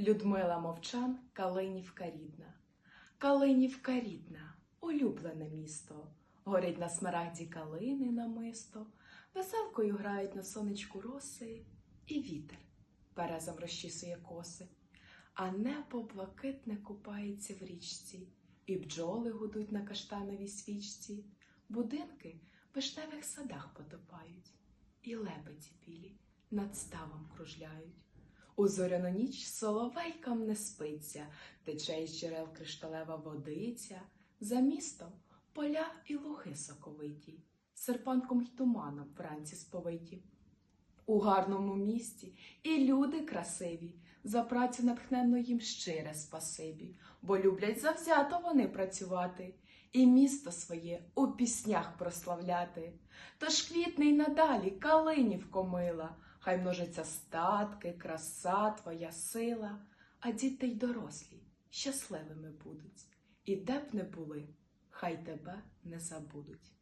Людмила Мовчан, Калинівка рідна. Калинівка рідна, улюблене місто. Горять на смарагді калини намисто, веселкою грають на сонечку роси, і вітер березом розчісує коси, а небо блакитне купається в річці, і бджоли гудуть на каштановій свічці, будинки в вишневих садах потопають, і лебеді білі над ставом кружляють. У зоряну ніч соловейкам не спиться, тече із джерел кришталева водиця, за містом поля і луги соковиті, серпанком й туманом вранці сповиті. У гарному місті і люди красиві, за працю натхненно їм щире спасибі, бо люблять завзято вони працювати, і місто своє у піснях прославляти. Тож квітне й надалі калинівко мила, хай множаться статки, краса, твоя сила, а діти й дорослі щасливими будуть, і де б не були, хай тебе не забудуть.